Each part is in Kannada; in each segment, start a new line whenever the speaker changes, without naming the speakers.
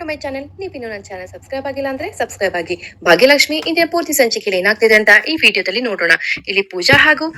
ಟು ಮೈ ಚಾನೆಲ್ ಇನ್ನೂ ನನ್ನ ಚಾನೆಲ್ ಸಬ್ಸ್ಕ್ರೈಬ್ ಆಗಿಲ್ಲ ಅಂದ್ರೆ ಸಬ್ಸ್ಕ್ರೈಬ್ ಆಗಿ. ಭಾಗ್ಯಲಕ್ಷ್ಮಿ ಇಂದಿನ ಪೂರ್ತಿ ಸಂಚಿಕೆಯಲ್ಲಿ ಏನಾಗ್ತಿದೆ ಅಂತ ಈ ವಿಡಿಯೋದಲ್ಲಿ ನೋಡೋಣ. ಇಲ್ಲಿ ಪೂಜಾ ಹಾಗೂ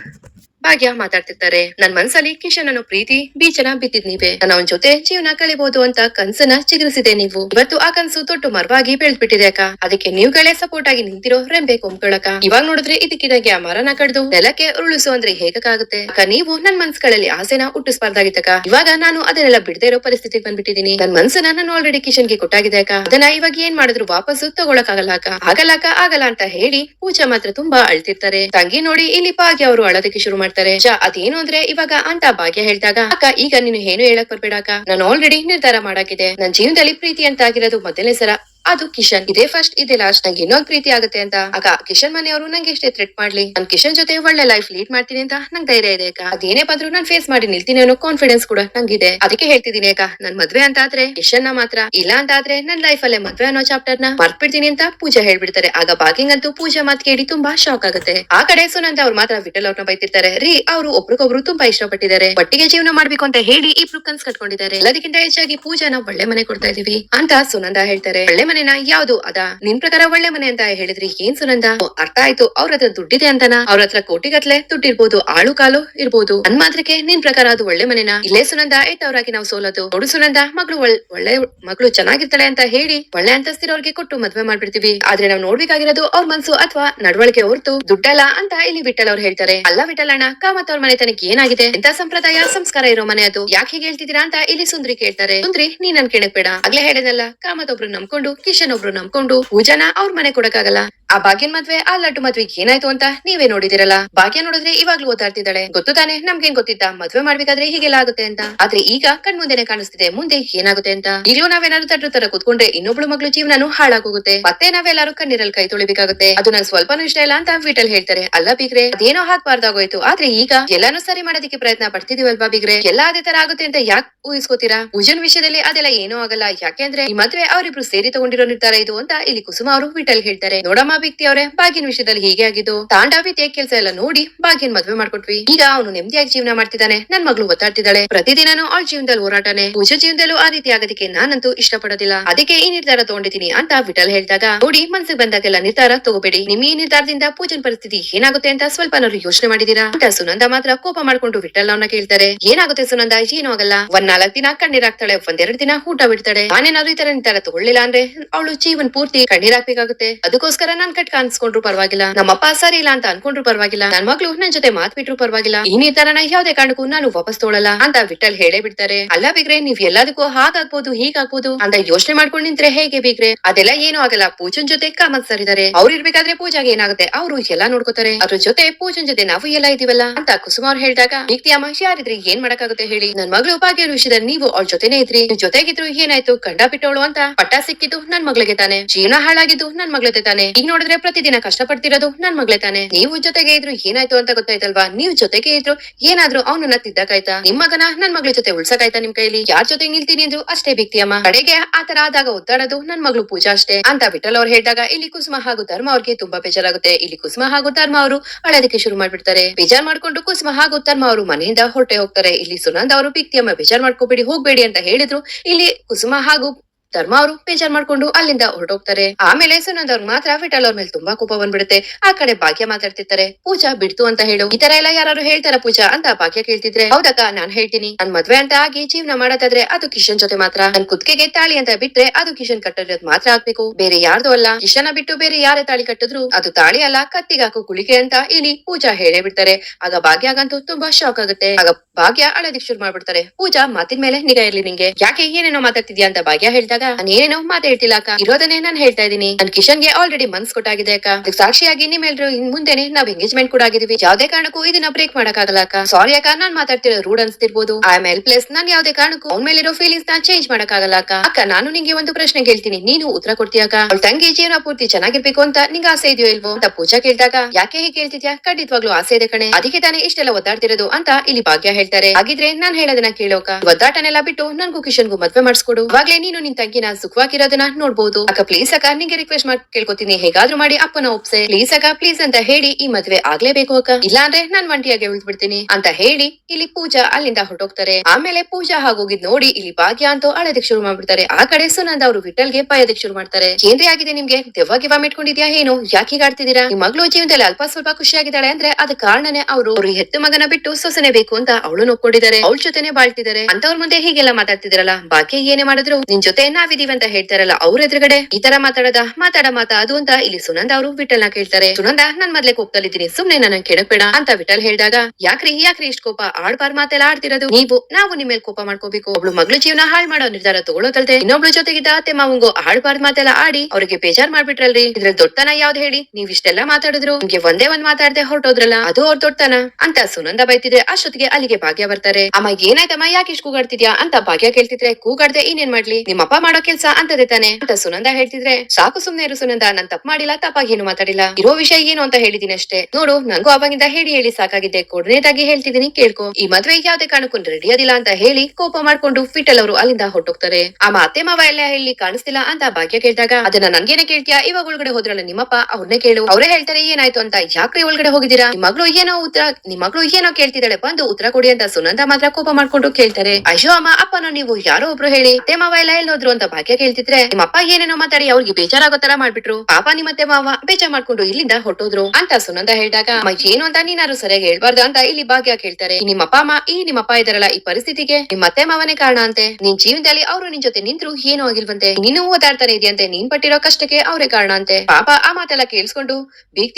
ಭಾಗ್ಯ ಮಾತಾಡ್ತಿರ್ತಾರೆ. ನನ್ ಮನ್ಸಲ್ಲಿ ಕಿಶನ್ ಅನ್ನೋ ಪ್ರೀತಿ ಬೀಚನ ಬಿತ್ತಿದ್ ನೀವೇ. ನನ್ನ ಅವನ್ ಜೊತೆ ಜೀವನ ಕಳಿಬಹುದು ಅಂತ ಕನ್ಸನ್ನ ಚಿಗುರಿಸಿದೆ ನೀವು. ಇವತ್ತು ಆ ಕನ್ಸು ದೊಡ್ಡ ಮರವಾಗಿ ಬೆಳೆದ್ಬಿಟ್ಟಿದೆ ಅಕ್ಕ. ಅದಕ್ಕೆ ನೀವುಗಳೇ ಸಪೋರ್ಟ್ ಆಗಿ ನಿಂತಿರೋ ರೆಂಬೆ ಕೊಂಬ್ಕೊಳಕ ಇವಾಗ ನೋಡಿದ್ರೆ ಇದಕ್ಕಿದಾಗೆ ಆ ಮರನ ಕಡ್ದು ನೆಲಕ್ಕೆ ಉರುಳಿಸು ಅಂದ್ರೆ ಹೇಗಕ್ಕಾಗುತ್ತೆ? ಅಕ್ಕ, ನೀವು ನನ್ ಮನ್ಸ್ಗಳಲ್ಲಿ ಆಸೆನ ಹುಟ್ಟಿಸಬಾರ್ದಾಗಿತ್ತಕ್ಕ ಇವಾಗ ನಾನು ಅದನ್ನೆಲ್ಲ ಬಿಡದೆ ಇರೋ ಪರಿಸ್ಥಿತಿಗೆ ಬಂದ್ಬಿಟ್ಟಿದೀನಿ. ನನ್ ಮನ್ಸನ್ನ ನಾನು ಆಲ್ರೆಡಿ ಕಿಶನ್ಗೆ ಕೊಟ್ಟಾಗಿದೆ ಅಕ್ಕ. ಅದನ್ನ ಇವಾಗ ಏನ್ ಮಾಡಿದ್ರು ವಾಪಸ್ಸು ತಗೊಳಕ್ಕಾಗಲ್ಲ ಅಕ್ಕ. ಆಗಲ್ಲ ಆಗಲ್ಲ ಅಂತ ಹೇಳಿ ಪೂಜಾ ಮಾತ್ರ ತುಂಬಾ ಅಳ್ತಿರ್ತಾರೆ. ತಂಗಿ ನೋಡಿ ಇಲ್ಲಿ ಪಾಗಿ ಅವರು ಅಳೋದಕ್ಕೆ ಶುರು ಜಾ ಅದೇನು ಅಂದ್ರೆ ಇವಾಗ ಅಂತ ಭಾಗ್ಯ ಹೇಳ್ದಾಗ, ಅಕ್ಕ, ಈಗ ನೀನು ಏನು ಹೇಳಕ್ ಬರ್ಬೇಡ ಅಕ್ಕ ನಾನು ಆಲ್ರೆಡಿ ನಿರ್ಧಾರ ಮಾಡಾಕಿದೆ ನನ್ ಜೀವನದಲ್ಲಿ ಪ್ರೀತಿ ಅಂತ ಆಗಿರೋದು ಮೊದಲನೇ ಸಲ. ಅದು ಕಿಶನ್ ಇದೇ ಫಸ್ಟ್ ಇದೇ ಲಾಸ್ಟ್ ನಂಗೆ ಇನ್ನೊಂದ್ ಪ್ರೀತಿ ಆಗುತ್ತೆ ಅಂತ. ಆಗ ಕಿಶನ್ ಮನೆಯವರು ನಂಗೆ ಎಷ್ಟೇ ಥ್ರೆಟ್ ಮಾಡ್ಲಿ. ನಾನ್ ಕಿಶನ್ ಜೊತೆ ಒಳ್ಳೆ ಲೈಫ್ ಲೀಡ್ ಮಾಡ್ತೀನಿ ಅಂತ ನಂಗೆ ಧೈರ್ಯ ಇದೆ ಅದೇನೇ ಬಂದ್ರು ನಾನ್ ಫೇಸ್ ಮಾಡಿ ನಿಲ್ತೀನಿ ಅನ್ನೋ ಕಾನ್ಫಿಡೆನ್ಸ್ ಕೂಡ ನಂಗಿದೆ. ಅದಕ್ಕೆ ಹೇಳ್ತಿದ್ದೀನಿ ಅಕ್ಕ, ನನ್ ಮದ್ವೆ ಅಂತ ಆದ್ರೆ ಕಿಶನ್ನ ಮಾತ್ರ, ಇಲ್ಲ ಅಂತ ಆದ್ರೆ ನನ್ ಲೈಫ್ ಅಲ್ಲೇ ಮದ್ವೆ ಅನ್ನೋ ಚಾಪ್ಟರ್ನ ಮರ್ತ್ಬಿಡ್ತೀನಿ ಅಂತ ಪೂಜಾ ಹೇಳ್ಬಿಡ್ತಾರೆ. ಆಗ ಬಾಗಿಂಗ್ ಅಂತೂ ಪೂಜಾ ಮಾತ್ ಕೇಳಿ ತುಂಬಾ ಶಾಕ್ ಆಗುತ್ತೆ. ಆ ಕಡೆ ಸುನಂದ ಅವ್ರು ಮಾತ್ರ ವಿಠಲ್ ಅವ್ರನ್ನ ಬೈತಿರ್ತಾರೆ. ರೀ, ಅವರು ಒಬ್ರಿಗೊಬ್ರು ತುಂಬಾ ಇಷ್ಟಪಟ್ಟಿದ್ದಾರೆ. ಒಟ್ಟಿಗೆ ಜೀವನ ಮಾಡ್ಬೇಕು ಅಂತ ಹೇಳಿ ಇಬ್ರು ಕನ್ಸ್ ಕಟ್ಕೊಂಡಿದ್ದಾರೆ. ಎಲ್ಲದಕ್ಕಿಂತ ಹೆಚ್ಚಾಗಿ ಪೂಜಾನ ಒಳ್ಳೆ ಮನೆ ಕೊಡ್ತಾ ಇದೀವಿ ಅಂತ ಸುನಂದ ಹೇಳ್ತಾರೆ. ಒಳ್ಳೆ ಮನೆನ ಯಾವ್ದು ಅದ? ನಿನ್ ಪ್ರಕಾರ ಒಳ್ಳೆ ಮನೆ ಅಂತ ಹೇಳಿದ್ರಿ ಏನ್ ಸುನಂದ? ಅರ್ಥ ಆಯ್ತು. ಅವ್ರ ಹತ್ರ ದುಡ್ಡಿದೆ ಅಂತನ? ಅವ್ರ ಹತ್ರ ಕೋಟಿಗಟ್ಲೆ ದುಡ್ಡಿರ್ಬೋದು, ಆಳು ಕಾಲು ಇರ್ಬೋದು. ನನ್ ಮಾತ್ರಕ್ಕೆ ನಿನ್ ಪ್ರಕಾರ ಅದು ಒಳ್ಳೆ ಮನೆನ? ಇಲ್ಲೇ ಸುನಂದ ಎತ್ತವ್ರಾಗಿ ನಾವು ಸೋಲೋದು. ನೋಡು ಸುನಂದ, ಮಗಳು ಒಳ್- ಒಳ್ಳೆ ಮಗಳು ಚೆನ್ನಾಗಿರ್ತಾಳೆ ಅಂತ ಹೇಳಿ ಒಳ್ಳೆ ಅಂತಸ್ತಿರೋರ್ಗೆ ಕೊಟ್ಟು ಮದ್ವೆ ಮಾಡ್ಬಿಡ್ತೀವಿ. ಆದ್ರೆ ನಾವು ನೋಡ್ಬೇಕಾಗಿರೋದು ಅವ್ರ ಮನ್ಸು ಅಥವಾ ನಡವಳಿಕೆ ಹೊರತು? ದುಡ್ಡಲ್ಲ ಅಂತ ಇಲ್ಲಿ ವಿಠಲ್ ಅವ್ರು ಹೇಳ್ತಾರೆ. ಅಲ್ಲ ವಿಠಲಣ್ಣ ಕಾಮತ್ ಅವ್ರ ಮನೆ ತನಕ ಏನಾಗಿದೆ? ಎಂತ ಸಂಪ್ರದಾಯ, ಸಂಸ್ಕಾರ ಇರೋ ಮನೆ ಅದು? ಯಾಕೆ ಹೇಳ್ತಿದ್ದೀರಾ ಅಂತ ಇಲ್ಲಿ ಸುಂದ್ರಿ ಕೇಳ್ತಾರೆ. ಸುಂದ್ರಿ, ನೀನ್ ನನ್ ಕೇಳಕ್ ಬೇಡ ಆಗ್ಲೇ ಹೇಳಿದಲ್ಲ ಕಾಮತ್ ಒಬ್ರು ನಂಬ್ಕೊಂಡು ಕಿಶನ್ ಒಬ್ರು ನಂಬ್ಕೊಂಡು ಪೂಜಾನ ಅವ್ರ ಮನೆ ಕೊಡಕ್ಕಾಗಲ್ಲ. ಆ ಭಾಗ್ಯನ್ ಮದ್ವೆ, ಆ ಲಡ್ಡು ಮದ್ವೆಗೆ ಏನಾಯ್ತು ಅಂತ ನೀವೇ ನೋಡಿದಿರಲ್ಲ. ಭಾಗ್ಯ ನೋಡಿದ್ರೆ ಇವಾಗ್ಲೂ ಓದಾಡ್ತಿದ್ದಾಳೆ. ಗೊತ್ತು ತಾನೆ? ನಮ್ಗೇನ್ ಗೊತ್ತಿತ್ತ? ಮದ್ವೆ ಮಾಡ್ಬೇಕಾದ್ರೆ ಹೀಗೆಲ್ಲ ಆಗುತ್ತೆ ಅಂತ. ಆದ್ರೆ ಈಗ ಕಣ್ ಮುಂದೆನೆ ಕಾಣಿಸ್ತಿದೆ. ಮುಂದೆ ಏನಾಗುತ್ತೆ ಅಂತ? ಈಗಲೂ ನಾವೇನಾದ್ರು ತಟ್ಟು ತರ ಕುತ್ಕೊಂಡ್ರೆ ಇನ್ನೊಬ್ಳು ಮಗಳು ಜೀವನನು ಹಾಳಾಗೋಗುತ್ತೆ. ಮತ್ತೆ ನಾವೆಲ್ಲರೂ ಕಣ್ಣೀರಲ್ಲಿ ಕೈ ತೊಳಿಬೇಕಾಗುತ್ತೆ. ಅದು ನಂಗೆ ಸ್ವಲ್ಪನೂ ಇಷ್ಟ ಇಲ್ಲ ಅಂತ ವಿಟಲ್ ಹೇಳ್ತಾರೆ. ಅಲ್ಲ ಬಿಗ್ರೆ, ಅದೇನೋ ಹಾಕ್ಬಾರ್ದಾಗೋಯ್ತು. ಆದ್ರೆ ಈಗ ಎಲ್ಲಾನು ಸರಿ ಮಾಡೋದಕ್ಕೆ ಪ್ರಯತ್ನ ಪಡ್ತಿದೀವಲ್ವಾ ಬಿಗ್ರೆ? ಎಲ್ಲಾ ಅದೇ ತರ ಆಗುತ್ತೆ ಅಂತ ಯಾಕೆ ಊಹಿಸ್ಕೋತೀರಾ? ಉಜನ್ ವಿಷಯದಲ್ಲಿ ಅದೆಲ್ಲ ಏನೂ ಆಗಲ್ಲ. ಯಾಕೆಂದ್ರೆ ಈ ಮದ್ವೆ ಅವರಿಬ್ರು ಸೇರಿ ತಗೊಂಡಿರೋ ನಿರ್ಧಾರ ಇದು ಅಂತ ಇಲ್ಲಿ ಕುಸುಮ ಅವರು ವಿಟಲ್ ಹೇಳ್ತಾರೆ. ನೋಡಮ್ಮ ವ್ಯಕ್ತಿ ಅವರೇ, ಬಾಗಿನ ವಿಷಯದಲ್ಲಿ ಹೀಗೆ ಆಗಿದ್ದು. ತಾಂಡಾವಿ ವಿದ್ಯೆ ಕೆಲಸ ಎಲ್ಲ ನೋಡಿ ಬಾಗಿನ್ ಮದ್ವೆ ಮಾಡ್ಕೊಟ್ವಿ. ಈಗ ಅವನು ನೆಮ್ಮದಿಯಾಗಿ ಜೀವನ ಮಾಡ್ತಿದ್ದಾನೆ. ನನ್ ಮಗಳು ಒತ್ತಾಡ್ತಿದ್ದಾಳೆ ಪ್ರತಿದಿನನೂ ಅವಳ ಜೀವನದಲ್ಲಿ ಹೋರಾಟನೆ. ಪೂಜಾ ಜೀವನದಲ್ಲೂ ಆ ರೀತಿ ಆಗೋದಕ್ಕೆ ನಾನಂತೂ ಇಷ್ಟಪಡೋದಿಲ್ಲ. ಅದಕ್ಕೆ ಈ ನಿರ್ಧಾರ ತಗೊಂಡಿದ್ದೀನಿ ಅಂತ ವಿಠಲ್ ಹೇಳಿದಾಗ, ನೋಡಿ ಮನ್ಸಿಗೆ ಬಂದಾಗೆಲ್ಲ ನಿರ್ಧಾರ ತಗೋಬೇಡಿ. ನಿಮ್ಮ ಈ ನಿರ್ಧಾರದಿಂದ ಪೂಜನ್ ಪರಿಸ್ಥಿತಿ ಏನಾಗುತ್ತೆ ಅಂತ ಸ್ವಲ್ಪ ಯೋಚನೆ ಮಾಡಿದೀರಾ? ಅಂತ ಸುನಂದ ಮಾತ್ರ ಕೋಪ ಮಾಡ್ಕೊಂಡು ವಿಠಲ್ ಅವನ ಕೇಳ್ತಾರೆ. ಏನಾಗುತ್ತೆ ಸುನಂದ? ಏನೂ ಆಗಲ್ಲ. ಒಂದ್ ನಾಲ್ಕ್ ದಿನ ಕಣ್ಣೀರಾಗ್ತಾಳೆ. ಒಂದೆರಡು ದಿನ ಊಟ ಬಿಡ್ತಾಳೆ. ನಾನೇನಾದ್ರು ಈ ತರ ನಿರ್ಧಾರ ತಗೊಳ್ಳಿಲ್ಲ ಅಂದ್ರೆ ಅವಳು ಜೀವನ್ ಪೂರ್ತಿ ಕಣ್ಣೀರಾಕ್ಬೇಕಾಗುತ್ತೆ ಅದಕ್ಕೋಸ್ಕರ ನಾನ್ ಕಟ್ ಕಾಣಿಸ್ಕೊಂಡ್ರು ಪರವಾಗಿಲ್ಲ. ನಮ್ಮಪ್ಪ ಸರಿ ಇಲ್ಲ ಅಂತ ಅನ್ಕೊಂಡ್ರು ಪರವಾಗಿಲ್ಲ. ನನ್ ಮಕ್ಳು ನನ್ ಜೊತೆ ಮಾತ್ ಬಿಟ್ರು ಪರವಾಗಿಲ್ಲ. ಈ ನಿರ್ಧಾರನ ಯಾವ್ದೇ ಕಾರಣಕ್ಕೂ ನಾನು ವಾಪಸ್ ತೊಗೊಳಲ್ಲ ಅಂತ ವಿಠಲ್ ಹೇಳೇ ಬಿಡ್ತಾರೆ. ಅಲ್ಲ ಬಿಗ್ರೆ, ನೀವ್ ಎಲ್ಲದಕ್ಕೂ ಹಾಗಾಗ್ಬೋದು, ಹೀಗಾಗ್ಬೋದು ಅಂತ ಯೋಚನೆ ಮಾಡ್ಕೊಂಡ್ ನಿಂತ್ರೆ ಹೇಗೆ ಬಿಗ್ರೆ? ಅದೆಲ್ಲ ಏನು ಆಗಲ್ಲ. ಪೂಜನ್ ಜೊತೆ ಕಾಮತ್ ಸರ್ ಇದಾರೆ. ಅವ್ರು ಇರ್ಬೇಕಾದ್ರೆ ಪೂಜಾಗೆ ಏನಾಗುತ್ತೆ? ಅವರು ಎಲ್ಲಾ ನೋಡ್ಕೋತಾರೆ. ಅದ್ರ ಜೊತೆ ಪೂಜನ್ ಜೊತೆ ನಾವು ಎಲ್ಲ ಇದೀವಲ್ಲ ಅಂತ ಕುಸುಮ ಅವ್ರು ಹೇಳಿದಾಗ ವ್ಯಕ್ತಿ ಅಮ್ಮ, ಯಾರಿದ್ರೆ ಏನ್ ಮಾಡಕ್ಕಾಗುತ್ತೆ ಹೇಳಿ? ನನ್ ಮಗಳು ಭಾಗ್ಯ ವಿಷಯದಲ್ಲಿ ನೀವು ಅವ್ರ ಜೊತೆನೇ ಇದ್ರಿ. ಜೊತೆಗಿದ್ರು ಏನಾಯ್ತು? ಕಂಡ ಬಿಟ್ಟವಳು ಅಂತ. ಪಟ್ಟ ಸಿಕ್ಕಿದ್ದು ನನ್ ಮಗಳಿಗೆ ತಾನೆ. ಜೀವನ ಹಾಳಾಗಿದ್ದು ನನ್ ಮಗಳತೆ ತಾನೆ. ಈಗ ನೋಡಿದ್ರೆ ಪ್ರತಿದಿನ ಕಷ್ಟ ಪಡ್ತಿರೋದು ನನ್ ಮಗಳೇ ತಾನೆ. ನೀವು ಜೊತೆಗೆ ಇದ್ರು ಏನಾಯ್ತು ಅಂತ ಗೊತ್ತಾಯ್ತಲ್ವಾ? ನೀವ್ ಜೊತೆಗೆ ಇದ್ರು ಏನಾದ್ರೂ ಅವನನ್ನ ತಿದ್ದಕಾಯ್ತಾ ನಿಮ್ ಮಗನ ನನ್ ಮಗಳ ಜೊತೆ ಉಳ್ಸಕಾಯ್ತಾ ನಿಮ್ ಕೈಲಿ? ಯಾರ್ ಜೊತೆ ನಿಲ್ತೀನಿ ಅಂದ್ರು ಅಷ್ಟೇ ವ್ಯಕ್ತಿ ಅಮ್ಮ ಕಡೆಗೆ ಆತರ ಆದಾಗ ಒದ್ದಾಡೋದು ನನ್ ಮಗಳು ಪೂಜಾ ಅಷ್ಟೇ. ಅಂತ ವಿಠಲ್ ಅವ್ರು ಹೇಳಿದಾಗ ಇಲ್ಲಿ ಕುಸುಮ ಹಾಗೂ ಧರ್ಮ ಅವ್ರಿಗೆ ತುಂಬಾ ಬೇಜಾರಾಗುತ್ತೆ. ಇಲ್ಲಿ ಕುಸುಮ ಹಾಗೂ ಧರ್ಮ ಅವರು ಅಳೋದಕ್ಕೆ ಶುರು ಮಾಡ್ಬಿಡ್ತಾರೆ. ಬೇಜಾರ್ ಮಾಡ್ಕೊಂಡು ಕುಸುಮ ಹಾಗೂ ಧರ್ಮ ಅವರು ಮನೆಯಿಂದ ಹೊರಟೆ ಹೋಗ್ತಾರೆ. ಇಲ್ಲಿ ಸುನಂದ ಅವರು ಭಿಕ್ತಿಯಮ್ಮ, ಬೇಜಾರ್ ಮಾಡ್ಕೋಬೇಡಿ, ಹೋಗ್ಬೇಡಿ ಅಂತ ಹೇಳಿದ್ರು. ಇಲ್ಲಿ ಕುಸುಮ ಹಾಗೂ ಧರ್ಮ ಅವರು ಬೇಜಾರ್ ಮಾಡ್ಕೊಂಡು ಅಲ್ಲಿಂದ ಹೊರಟೋಗ್ತಾರೆ. ಆಮೇಲೆ ಸುನಂದ್ ಅವ್ರ ಮಾತ್ರ ವಿಠಲ್ ಅವ್ರ ಮೇಲೆ ತುಂಬಾ ಕೋಪ ಬಂದ್ಬಿಡುತ್ತೆ. ಆ ಕಡೆ ಭಾಗ್ಯ ಮಾತಾಡ್ತಿರ್ತಾರೆ. ಪೂಜಾ ಬಿಡ್ತು ಅಂತ ಹೇಳು. ಈ ತರ ಎಲ್ಲ ಯಾರು ಹೇಳ್ತಾರ ಪೂಜಾ ಅಂತ ಭಾಗ್ಯ ಕೇಳ್ತಿದ್ರೆ, ಹೌದಕ್ಕ, ನಾನ್ ಹೇಳ್ತೀನಿ. ನನ್ ಮದ್ವೆ ಅಂತ ಆಗಿ ಜೀವನ ಮಾಡೋದಾದ್ರೆ ಅದು ಕಿಶನ್ ಜೊತೆ ಮಾತ್ರ. ನನ್ ಕುತ್ತಿಗೆಗೆ ತಾಳಿ ಅಂತ ಬಿಟ್ರೆ ಅದು ಕಿಶನ್ ಕಟ್ಟಿರೋದ್ ಮಾತ್ರ ಆಗ್ಬೇಕು. ಬೇರೆ ಯಾರ್ದು ಅಲ್ಲ. ಕಿಶನ ಬಿಟ್ಟು ಬೇರೆ ಯಾರೇ ತಾಳಿ ಕಟ್ಟಿದ್ರು ಅದು ತಾಳಿ ಅಲ್ಲ ಕತ್ತಿಗಾಕು ಗುಳಿಗೆ ಅಂತ ಇಲ್ಲಿ ಪೂಜಾ ಹೇಳೇ ಬಿಡ್ತಾರೆ. ಆಗ ಭಾಗ್ಯಾಗಂತೂ ತುಂಬಾ ಶಾಕ್ ಆಗುತ್ತೆ. ಆಗ ಭಾಗ್ಯ ಅಳದಿಕ್ ಶುರು ಮಾಡ್ಬಿಡ್ತಾರೆ. ಪೂಜಾ ಮಾತಿನ ಮೇಲೆ ನಿಗಾ ಇರ್ಲಿ ನಿಂಗೆ. ಯಾಕೆ ಏನೇನೋ ಮಾತಾಡ್ತಿದ್ಯಾ ಅಂತ ಭಾಗ್ಯ ಹೇಳ್ದಾಗ ನಾನು ಏನೇನೋ ಮಾತಾಡ್ತಿಲ್ಲ ಅಕ್ಕ. ಇರೋದನ್ನೇ ನಾನು ಹೇಳ್ತಾ ಇದೀನಿ ನನ್ ಕಿಶನ್ಗೆ ಆಲ್ರೆಡಿ ಮನ್ಸ್ ಕೊಟ್ಟಾಗಿದೆ ಅಕ್ಕ. ಅದಕ್ಕೆ ಸಾಕ್ಷಿಯಾಗಿ ನಿಮ್ಮೆಲ್ರು ಇನ್ ಮುಂದೆನೆ ನಾವ್ ಎಂಗೇಜ್ಮೆಂಟ್ ಕೂಡ ಆಗಿದೀವಿ. ಯಾವ್ದೇ ಕಾರಣಕ್ಕೂ ಇದನ್ನ ಬ್ರೇಕ್ ಮಾಡಕ್ಕಾಗಲ್ಲ ಅಕ್ಕ. ಸಾರಿ ಅಕ್ಕ, ನಾನ್ ಮಾತಾಡ್ತಿರೋ ರೂಡ್ ಅನ್ಸ್ತಿರ್ಬೋದು. ಐ ಆಮ್ ಎಲ್ ಪ್ಲಸ್ ನಾನ್ ಯಾವ್ದೇ ಕಾರಣಕ್ಕೂ ಅವ್ನ ಮೇಲಿರೋ ಫೀಲಿಂಗ್ಸ್ ನಾನ್ ಚೇಂಜ್ ಮಾಡಕ್ಕಾಗಲ್ಲ ಅಕ್ಕ. ಅಕ್ಕ, ನಾನು ನಿಂಗೆ ಒಂದು ಪ್ರಶ್ನೆ ಕೇಳ್ತೀನಿ. ನೀನು ಉತ್ತರ ಕೊಡ್ತೀಯ ಅಕ್ಕ? ಅವ್ಳ ತಂಗಿ ಜೀವನ ಪೂರ್ತಿ ಚೆನ್ನಾಗಿರ್ಬೇಕು ಅಂತ ನಿಂಗೆ ಆಸೆ ಇದೆಯೋ ಇಲ್ವೋ? ಅಂತ ಪೂಜಾ ಕೇಳ್ದಾಗ ಯಾಕೆ ಹೀಗೆ ಕೇಳ್ತಿದ್ಯಾ? ಖಂಡಿತವಾಗ್ಲೂ ಆಸೆ ಇದೆ ಕಣೆ. ಅದಕ್ಕೆ ತಾನೇ ಇಷ್ಟೆಲ್ಲ ಒದ್ದಾಡ್ತಿರೋದು ಅಂತ ಇಲ್ಲಿ ಭಾಗ್ಯ ಹೇಳ್ತಾರೆ. ಹಾಗಿದ್ರೆ ನಾನ್ ಹೇಳೋದನ್ನ ಕೇಳೋಕ ಒದ್ದಾಟನೆಲ್ಲ ಬಿಟ್ಟು ನನ್ಗೂ ಕಿಶನ್ಗೂ ಮದ್ವೆ ಮಾಡಿಸ್ಕೊಡು. ಅವಾಗ್ಲೇ ನೀನು ನಿನ್ ತಂಗಿ ತಂಗಿನ ಸುಖವಾಗಿರೋದನ್ನ ನೋಡ್ಬೋದು. ಅಕ್ಕ ಪ್ಲೀಸ್ ಅಕ್ಕ, ನಿಂಗೆ ರಿಕ್ವೆಸ್ಟ್ ಮಾಡಿ ಕೇಳ್ಕೊತೀನಿ. ಹೇಗಾದ್ರೂ ಮಾಡಿ ಅಪ್ಪನ ಒಪ್ಸೆ. ಪ್ಲೀಸ್ ಅಕ್ಕ ಪ್ಲೀಸ್ ಅಂತ ಹೇಳಿ ಈ ಮದ್ವೆ ಆಗ್ಲೇಬೇಕು ಅಕ್ಕ. ಇಲ್ಲಾಂದ್ರೆ ನಾನ್ ಒಂಟಿಯಾಗಿ ಉಳಿದ್ಬಿಡ್ತೀನಿ ಅಂತ ಹೇಳಿ ಇಲ್ಲಿ ಪೂಜಾ ಅಲ್ಲಿಂದ ಹೊರಟೋಗ್ತಾರೆ. ಆಮೇಲೆ ಪೂಜಾ ಹಾಗೋಗಿದ್ ನೋಡಿ ಇಲ್ಲಿ ಭಾಗ್ಯ ಅಂತ ಅಳೋದಕ್ ಶುರು ಮಾಡ್ಬಿಡ್ತಾರೆ. ಆ ಕಡೆ ಸುನಂದ ಅವರು ವಿಠಲ್ಗೆ ಬಯೋದಕ್ ಶುರು ಮಾಡ್ತಾರೆ. ಏನ್ರಿ ಆಗಿದೆ ನಿಮ್ಗೆ? ದೆವ್ವ ಗಿವ ಇಟ್ಕೊಂಡಿದ್ಯಾ ಏನು? ಯಾಕೆ ಆಡ್ತಿದ್ದೀರಾ? ನಿಮ್ ಮಗಳು ಜೀವನದಲ್ಲಿ ಅಲ್ಪ ಸ್ವಲ್ಪ ಖುಷಿಯಾಗಿದ್ದಾಳೆ ಅಂದ್ರೆ ಅದ ಕಾರಣನೇ ಅವರು. ಅವ್ರು ಹೆತ್ತು ಮಗನ ಬಿಟ್ಟು ಸೊಸನೆ ಬೇಕು ಅಂತ ಅವಳು ನೋಡ್ಕೊಂಡಿದ್ದಾರೆ. ಅವಳ ಜೊತೆನೆ ಬಾಳ್ತಿದ್ದಾರೆ. ಅಂತವ್ರ ಮುಂದೆ ಹೀಗೆಲ್ಲ ಮಾತಾಡ್ತಿದ್ರಲ್ಲ? ಬಾಕಿ ಏನೇ ಮಾಡಿದ್ರು ನಿನ್ ಜೊತೆ ನಾವಿದೀವಿ ಅಂತ ಹೇಳ್ತಾರಲ್ಲ ಅವ್ರ ಎದುರುಗಡೆ. ಈ ತರ ಮಾತಾಡದ? ಮಾತಾಡ ಮಾತಾ, ಅದು ಅಂತ ಇಲ್ಲಿ ಸುನಂದ ಅವರು ವಿಠಲ್ನ ಕೇಳ್ತಾರೆ. ಸುನಂದ, ನಾನ್ ಹೋಗ್ತಾ ಕೋಪದಲ್ಲಿದ್ದೀನಿ. ಸುಮ್ನೆ ನನ್ನ ಬೇಡ ಅಂತ ವಿಠಲ್ ಹೇಳ್ದಾಗ, ಯಾಕ್ರಿ ಯಾಕ್ರಿ ಇಷ್ಟ ಕೋಪ? ಆಡ್ಬಾರ್ ಮಾತೆಲ್ಲ ಆಡ್ತಿರೋದು. ನೀವು, ನಾವು ನಿಮ್ ಮೇಲೆ ಕೋಪ ಮಾಡ್ಕೋಬೇಕು. ಒಬ್ಳು ಮಗಳು ಜೀವನ ಹಾಳ್ ಮಾಡೋ ನಿರ್ಧಾರ ತಗೊಳ್ಳೋದಲ್ದೆ ಇನ್ನೊಬ್ಳು ಜೊತೆಗಿದ್ದ ಅತ್ತೆ ಮಾವಂಗು ಬಾರ್ ಮಾತೆಲ್ಲ ಆಡಿ ಅವ್ರಿಗೆ ಬೇಜಾರ್ ಮಾಡ್ಬಿಟ್ರಲ್ರಿ. ಇದ್ರಲ್ಲಿ ದೊಡ್ಡತನ ಯಾವ್ದು ಹೇಳಿ? ನೀವ್ ಇಷ್ಟೆಲ್ಲ ಮಾತಾಡಿದ್ರು, ನಿಮ್ಗೆ ಒಂದೇ ಒಂದ್ ಮಾತಾಡದೆ ಹೊರಟೋದ್ರಲ್ಲ, ಅದು ಅವ್ರ ದೊಡ್ಡತನ ಅಂತ ಸುನಂದ ಬೈತಿದ್ರೆ ಅಷ್ಟೊತ್ತಿಗೆ ಅಲ್ಲಿಗೆ ಭಾಗ್ಯ ಬರ್ತಾರೆ. ಅಮ್ಮ, ಏನಾಯ್ತಮ್ಮ? ಯಾಕೆ ಇಷ್ಟು ಕೂಗಾಡ್ತಿದ್ಯಾ? ಅಂತ ಭಾಗ್ಯ ಕೇಳ್ತಿದ್ರೆ, ಕೂಗಾಡ್ದೆ ಇನ್ನೇನ್ ಮಾಡ್ಲಿ? ನಿಮ್ಮಪ್ಪ ಮಾಡೋ ಕೆಲ್ಸ ಅಂತದೇ ತಾನೆ? ಅಂತ ಸುನಂದ ಹೇಳ್ತಿದ್ರೆ, ಸಾಕು ಸುಮ್ನೆ ಇರು ಸುನಂದ, ನಾನ್ ತಪ್ಪು ಮಾಡಿಲ್ಲ ತಪ್ಪಾಗಿ ಏನು ಮಾತಾಡಿಲ್ಲ. ಇರೋ ವಿಷಯ ಏನು ಅಂತ ಹೇಳಿದೀನಿ ಅಷ್ಟೇ. ನೋಡು, ನಂಗೂ ಅವಾಗಿಂದ ಹೇಳಿ ಹೇಳಿ ಸಾಕಾಗಿದೆ. ಕೊಡನೇದಾಗಿ ಹೇಳ್ತಿದೀನಿ, ಕೇಳ್ಕೊ. ಈ ಮದ್ವೆ ಯಾವ್ದೇ ಕಾರಣಕ್ಕೂ ಅದಿಲ್ಲ ಅಂತ ಹೇಳಿ ಕೋಪ ಮಾಡ್ಕೊಂಡು ಫಿಟಲ್ ಅವರು ಅಲ್ಲಿಂದ ಹೊಟ್ಟೋಗ್ತಾರೆ ಆ ಅತ್ತೆ ಮಾವ ಎಲ್ಲ ಹೇಳಿ ಕಾಣಿಸ್ತಿಲ್ಲ ಅಂತ ಭಾಗ್ಯ ಕೇಳಿದಾಗ, ಅದನ್ನ ನನ್ಗೇನೆ ಕೇಳ್ತೀಯಾ? ಇವಾಗ ಒಳಗಡೆ ಹೋದ್ರಲ್ಲ ನಿಮ್ಮಪ್ಪ ಅವ್ರನ್ನೇ ಕೇಳು. ಅವರೇ ಹೇಳ್ತಾರೆ ಏನಾಯ್ತು ಅಂತ. ಯಾಕ್ರಿ ಒಳಗಡೆ ಹೋಗಿದ್ದೀರಾ? ನಿಮ್ ಮಗಳು ಏನೋ ಉತ್ತರ, ನಿಮ್ ಮಗಳು ಏನೋ ಕೇಳ್ತಿದ್ದಾಳೆ. ಬಂದು ಉತ್ತರ ಕೊಡಿ ಅಂತ ಸುನಂದ ಮಾತ್ರ ಕೋಪ ಮಾಡ್ಕೊಂಡು ಕೇಳ್ತಾರೆ. ಅಯ್ಯೋ ಅಮ್ಮ, ಅಪ್ಪನ ನೀವು ಯಾರೋ ಒಬ್ರು ಹೇಳಿ, ಅತ್ತೆ ಮಾವ ಎಲ್ಲ ಎಲ್ಲೋದ್ರು ಅಂತ ಭಾಗ್ಯ ಕೇಳ್ತಿದ್ರೆ ನಿಮ್ಮಪ್ಪ ಏನೇನೋ ಮಾತಾಡಿ ಅವ್ರಿಗೆ ಬೇಜಾರಾಗೋ ತರ ಮಾಡ್ಬಿಟ್ರು. ಪಾಪ ನಿಮ್ಮತ್ತೆ ಮಾವ ಬೇಜಾರ್ ಮಾಡ್ಕೊಂಡು ಇಲ್ಲಿಂದ ಹೊಟ್ಟೋದ್ರು ಅಂತ ಸುನಂದ ಹೇಳಿದಾಗ ಏನು ಅಂತ ನೀನಾರು ಸರಿಯಾಗಿ ಹೇಳ್ಬಾರ್ದು ಅಂತ ಇಲ್ಲಿ ಭಾಗ್ಯ ಕೇಳ್ತಾರೆ. ನಿಮ್ಮಪ್ಪಾ ಅಮ್ಮ, ಈ ನಿಮ್ಮಪ್ಪ ಇದಾರಲ್ಲ ಈ ಪರಿಸ್ಥಿತಿಗೆ ನಿಮ್ಮತ್ತೆ ಮಾವನೇ ಕಾರಣ ಅಂತೆ. ನಿನ್ ಜೀವನದಲ್ಲಿ ಅವರು ನಿನ್ ಜೊತೆ ನಿಂತ್ರು ಏನೂ ಆಗಿಲ್ವಂತೆ. ನೀನು ಓದಾಡ್ತಾನೆ ಇದೆಯಂತೆ, ನೀನ್ ಪಟ್ಟಿರೋ ಕಷ್ಟಕ್ಕೆ ಅವರೇ ಕಾರಣ ಅಂತೆ. ಪಾಪ ಆ ಮಾತೆಲ್ಲ ಕೇಳಿಸ್ಕೊಂಡು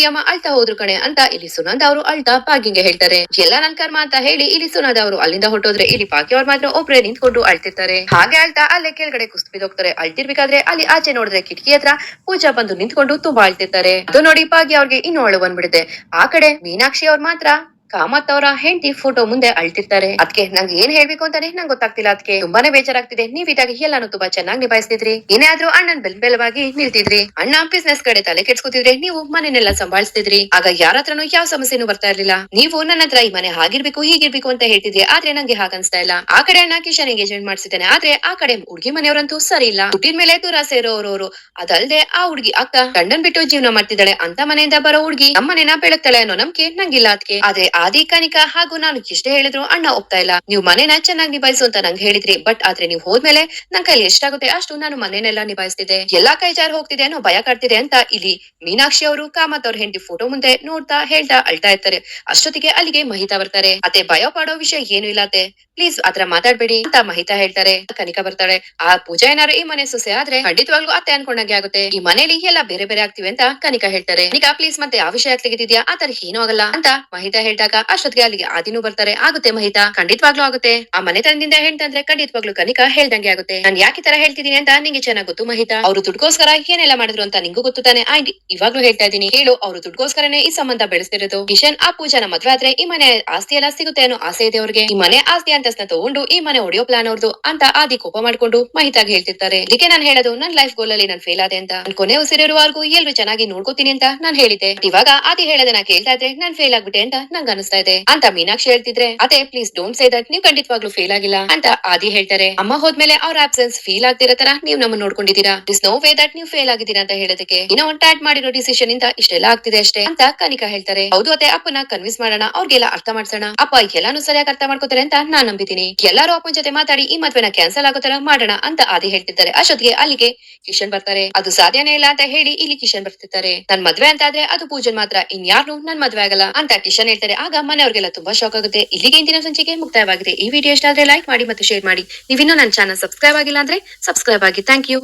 ಅಮ್ಮ ಅಳ್ತಾ ಹೋದ್ರು ಕಣೆ ಅಂತ ಇಲ್ಲಿ ಸುನಂದ ಅವರು ಅಳ್ತಾ ಭಾಗ್ಯಂಗೆ ಹೇಳ್ತಾರೆ. ಎಲ್ಲ ನನ್ ಕರ್ಮ ಅಂತ ಹೇಳಿ ಇಲ್ಲಿ ಸುನಂದ ಅವರು ಅಲ್ಲಿಂದ ಹೊಟ್ಟೋದ್ರೆ ಇಲ್ಲಿ ಭಾಗ್ಯ ಅವ್ರು ಮಾತ್ರ ಒಬ್ರೇ ನಿಂತ್ಕೊಂಡು ಅಳ್ತಿರ್ತಾರೆ. ಹಾಗೆ ಅಳ್ತಾ ಅಲ್ಲೇ ಕೆಳಗಡೆ ಕುಸ್ತು ಬಿದ್ದೋಗ್ತಾರೆ ಅಳ್ತಿರ್ಬೇಕಾದ್ರೆ ಅಲ್ಲಿ ಆಚೆ ನೋಡಿದ್ರೆ ಕಿಟಕಿ ಹತ್ರ ಪೂಜಾ ಬಂದು ನಿಂತ್ಕೊಂಡು ತುಂಬಾ ಅಳ್ತಿರ್ತಾರೆ. ಅದು ನೋಡಿ ಭಾಗ್ಯ ಅವ್ರಿಗೆ ಇನ್ನೂ ಅಳು ಬಂದ್ಬಿಡುತ್ತೆ ಆ ಕಡೆ ಮೀನಾಕ್ಷಿ ಅವ್ರು ಮಾತ್ರ ಕಾಮತ್ ಅವರ ಹೆಂಡತಿ ಫೋಟೋ ಮುಂದೆ ಅಳ್ತಿರ್ತಾರೆ. ಅದಕ್ಕೆ ನಂಗೆ ಏನ್ ಹೇಳ್ಬೇಕು ಅಂತಾನೆ ನಂಗೆ ಗೊತ್ತಾಗ್ತಿಲ್ಲ ಅದಕ್ಕೆ ತುಂಬಾನೇ ಬೇಜಾರಾಗ್ತಿದೆ. ನೀವ್ ಇದಾಗ ಎಲ್ಲಾನು ತುಂಬಾ ಚೆನ್ನಾಗಿ ನಿಭಾಯಿಸ್ತಿದ್ರಿ. ಏನೇ ಆದ್ರೂ ಅಣ್ಣನ್ ಬೆಲ್ ಬೆಲವಾಗಿ ನಿಲ್ತಿದ್ರಿ. ಅಣ್ಣ ಬಿಸ್ನೆಸ್ ಕಡೆ ತಲೆ ಕೆಡ್ಸ್ಕೊತಿದ್ರೆ ನೀವು ಮನೆನೆಲ್ಲ ಸಂಭಾಳಿಸ್ತಿದ್ರಿ. ಆಗ ಯಾರ ಹತ್ರನೂ ಯಾವ ಸಮಸ್ಯೆನೂ ಬರ್ತಾ ಇರ್ಲಿಲ್ಲ. ನೀವು ನನ್ನ ಹತ್ರ ಈ ಮನೆ ಹಾಗಿರ್ಬೇಕು, ಹೀಗಿರ್ಬೇಕು ಅಂತ ಹೇಳ್ತಿದ್ರಿ. ಆದ್ರೆ ನಂಗೆ ಹಾಗನ್ಸ್ತಾ ಇಲ್ಲ. ಆ ಕಡೆ ಅಣ್ಣ ಕಿಶನ್ ಎಂಗೇಜ್ಮೆಂಟ್ ಮಾಡ್ಸಿದ್ದಾನೆ. ಆದ್ರೆ ಆ ಕಡೆ ಹುಡುಗಿ ಮನೆಯವರಂತೂ ಸರಿ ಇಲ್ಲ. ಹುಟ್ಟಿದ ಮೇಲೆ ದೂರ ಸೇರೋರವರು ಅದಲ್ದೆ ಆ ಹುಡುಗಿ ಅಕ್ಕ ಗಂಡನ್ ಬಿಟ್ಟು ಜೀವನ ಮಾಡ್ತಿದ್ದಾಳೆ. ಅಂತ ಮನೆಯಿಂದ ಬರೋ ಹುಡುಗಿ ನಮ್ಮನೆನ ಬೆಳಗ್ತಾಳೆ ಅನ್ನೋ ನಂಬಿಕೆ ನಂಗಿಲ್ಲ ಅದಕ್ಕೆ ಆದ್ರೆ ಆದಿ ಕನಿಕಾ ಹಾಗೂ ನಾನು ಎಷ್ಟೇ ಹೇಳಿದ್ರು ಅಣ್ಣ ಒಪ್ತಾ ಇಲ್ಲ. ನೀವು ಮನೆನ ಚೆನ್ನಾಗಿ ನಿಭಾಯಿಸು ಅಂತ ನಂಗೆ ಹೇಳಿದ್ರಿ. ಬಟ್ ಆದ್ರೆ ನೀವು ಹೋದ್ಮೇಲೆ ನನ್ ಕೈಲಿ ಎಷ್ಟಾಗುತ್ತೆ ಅಷ್ಟು ನಾನು ಮನೇನೆಲ್ಲ ನಿಭಾಯಿಸ್ತಿದ್ದೆ. ಎಲ್ಲಾ ಕೈ ಜಾರು ಹೋಗ್ತಿದೆ ಅನ್ನೋ ಭಯ ಕಾಡ್ತಿದೆ ಅಂತ ಇಲ್ಲಿ ಮೀನಾಕ್ಷಿ ಅವರು, ಕಾಮತ್ ಅವ್ರ ಹೆಂಡತಿ ಫೋಟೋ ಮುಂದೆ ನೋಡ್ತಾ ಹೇಳ್ತಾ ಅಳ್ತಾ ಇರ್ತಾರೆ. ಅಷ್ಟೊತ್ತಿಗೆ ಅಲ್ಲಿಗೆ ಮಹಿತಾ ಬರ್ತಾರೆ. ಅತ್ತೆ ಭಯ ಪಾಡೋ ವಿಷಯ ಏನು ಇಲ್ಲ ಅತ್ತೆ. ಪ್ಲೀಸ್ ಆತರ ಮಾತಾಡ್ಬೇಡಿ ಅಂತ ಮಹಿತಾ ಹೇಳ್ತಾರೆ. ಕನಿಕಾ ಬರ್ತಾಳೆ. ಆ ಪೂಜಾ ಏನಾರು ಈ ಮನೆ ಸೊಸೆ ಆದ್ರೆ ಖಂಡಿತವಾಗ್ಲೂ ಅತ್ತೆ ಅನ್ಕೊಂಡಂಗೆ ಆಗುತ್ತೆ. ಈ ಮನೇಲಿ ಎಲ್ಲ ಬೇರೆ ಬೇರೆ ಆಗ್ತಿವೆ ಅಂತ ಕನಿಕಾ ಹೇಳ್ತಾರೆ. ಕನಿಕಾ, ಪ್ಲೀಸ್ ಮತ್ತೆ ಯಾವ ವಿಷಯ ತೆಗೆದಿದ್ಯಾ? ಆತರ ಏನೂ ಆಗಲ್ಲ ಅಂತ ಮಹಿತಾ ಹೇಳ್ದಾಗ ಅಷ್ಟೊತ್ತಿಗೆ ಅಲ್ಲಿಗೆ ಆದಿನೂ ಬರ್ತಾರೆ. ಆಗುತ್ತೆ ಮಹಿತಾ. ಖಂಡಿತವಾಗ್ಲೂ ಆಗುತ್ತೆ. ಆ ಮನೆತನದಿಂದ ಹೇಳ್ತಂದ್ರೆ ಖಂಡಿತವಾಗ್ಲೂ ಕನಿಕಾ ಹೇಳ್ದಂಗೆ ಆಗುತ್ತೆ. ನಾನ್ ಯಾಕೆ ತರ ಹೇಳ್ತಿದೀನಿ ಅಂತ ನಿಂಗೆ ಚೆನ್ನಾಗ್ ಗೊತ್ತು ಮಹಿತಾ? ಅವರು ದುಡ್ಗೋಸ್ಕರ ಏನೆಲ್ಲ ಮಾಡಿದ್ರು ಅಂತ ನಿಂಗೂ ಗೊತ್ತು ತಾನೆ? ಆಯ್ತು ಇವಾಗ್ಲೂ ಹೇಳ್ತಾ ಇದೀನಿ ಹೇಳು, ಅವರು ದುಡ್ಗೋಸ್ಕರನೇ ಈ ಸಂಬಂಧ ಬೆಳೆಸ್ತಿರೋದು. ಕಿಶನ್ ಆ ಪೂಜಾನ ಮದ್ವೆ ಆದ್ರೆ ಈ ಮನೆ ಆಸ್ತಿ ಎಲ್ಲ ಸಿಗುತ್ತೆ ಅನ್ನೋ ಆಸೆ ಇದೆ ಅವ್ರಿಗೆ. ಈ ಮನೆ ಆಸ್ತಿ ಅಂತಸ್ನ ತಗೊಂಡು ಈ ಮನೆ ಒಡೆಯೋ ಪ್ಲಾನ್ ಅವ್ರದ್ದು ಅಂತ ಆದಿ ಕೋಪ ಮಾಡ್ಕೊಂಡು ಮಹಿತಾಗ ಹೇಳ್ತಿರ್ತಾರೆ. ಇದಕ್ಕೆ ನಾನ್ ಹೇಳೋದು, ನನ್ ಲೈಫ್ ಗೋಲ್ ಅಲ್ಲಿ ನಾನು ಫೇಲ್ ಆದೆ ಅಂತ. ನನ್ ಕೊನೆ ಉಸಿರಿರುವವರೆಗೂ ಎಲ್ರು ಚೆನ್ನಾಗಿ ನೋಡ್ಕೋತೀನಿ ಅಂತ ನಾನ್ ಹೇಳಿದ್ದೆ. ಇವಾಗ ಆದಿ ಹೇಳೋದನ್ನ ಕೇಳ್ತಾ ಇದ್ರೆ ನಾನ್ ಫೇಲ್ ಆಗ್ಬಿಟ್ಟೆ ಅಂತ ನಂಗ್ ಅನಿಸ್ತಾ ಇದೆ ಅಂತ ಮೀನಾಕ್ಷಿ ಹೇಳ್ತಿದ್ರೆ, ಅದೇ ಪ್ಲೀಸ್ ಡೋಂಟ್ ಸೇ ದಟ್ ನೀವು ಖಂಡಿತವಾಗ್ಲೂ ಫೇಲ್ ಆಗಿಲ್ಲ ಅಂತ ಆದಿ ಹೇಳ್ತಾರೆ. ಅಮ್ಮ ಹೋದ್ಮೇಲೆ ಅವ್ರ ಆಬ್ಸೆನ್ಸ್ ಫೀಲ್ ಆಗ್ತಿರೋ ತರ ನೀವು ನಮ್ಮ ನೋಡ್ಕೊಂಡಿದ್ದೀರಾ? ಇಸ್ ನೋ ವೇ ದಟ್ ನೀವು ಫೇಲ್ ಆಗಿದ್ದೀರಾ ಅಂತ ಹೇಳೋದಕ್ಕೆ. ಇನ್ನೂ ಒಂದು ಟ್ಯಾಟ್ ಮಾಡಿರೋ ಡಿಸಿಷನ್ ಇಂದ ಇಷ್ಟೆಲ್ಲ ಆಗ್ತಿದೆ ಅಷ್ಟೇ ಅಂತ ಕನಿಕಾ ಹೇಳ್ತಾರೆ. ಹೌದು ಅದೇ ಅಪ್ಪನ ಕನ್ವಿನ್ಸ್ ಮಾಡೋಣ. ಅವ್ರಿಗೆಲ್ಲ ಅರ್ಥ ಮಾಡ್ಸೋಣ. ಅಪ್ಪ ಎಲ್ಲಾನು ಸರಿಯಾಗಿ ಅರ್ಥ ಮಾಡ್ಕೋತಾರೆ ಅಂತ ನಾನ್ ನಂಬಿದ್ದೀನಿ. ಎಲ್ಲಾರು ಅಪ್ಪನ ಜೊತೆ ಮಾತಾಡಿ, ಈ ಮದ್ವೆನ ಕ್ಯಾನ್ಸಲ್ ಆಗೋ ತರ ಮಾಡೋಣ ಅಂತ ಆದಿ ಹೇಳ್ತಿದ್ದಾರೆ ಅಷ್ಟೊತ್ತಿಗೆ ಅಲ್ಲಿಗೆ ಕಿಶನ್ ಬರ್ತಾರೆ. ಅದು ಸಾಧ್ಯನೇ ಇಲ್ಲ ಅಂತ ಹೇಳಿ ಇಲ್ಲಿ ಕಿಶನ್ ಬರ್ತಿರ್ತಾರೆ. ನನ್ ಮದ್ವೆ ಅಂತ ಆದ್ರೆ ಅದು ಪೂಜನ್ ಮಾತ್ರ. ಇನ್ಯಾರು ನನ್ ಮದ್ವೆ ಆಗಲ್ಲ ಅಂತ ಕಿಶನ್ ಹೇಳ್ತಾರೆ. ಆಗ ಮನೆಯವ್ರಿಗೆಲ್ಲ ತುಂಬಾ ಶಾಕ್ ಆಗುತ್ತೆ. ಇಲ್ಲಿಗೆ ಇಂದಿನ ಸಂಚಿಕೆ ಮುಕ್ತಾಯವಾಗಿದೆ. ಈ ವಿಡಿಯೋ ಇಷ್ಟ ಆದ್ರೆ ಲೈಕ್ ಮಾಡಿ ಮತ್ತು ಶೇರ್ ಮಾಡಿ. ನೀವಿನ್ನೂ ನನ್ನ ಚಾನಲ್ ಸಬ್ಸ್ಕ್ರೈಬ್ ಆಗಿಲ್ಲ ಅಂದ್ರೆ ಸಬ್ಸ್ಕ್ರೈಬ್ ಆಗಿ. Thank you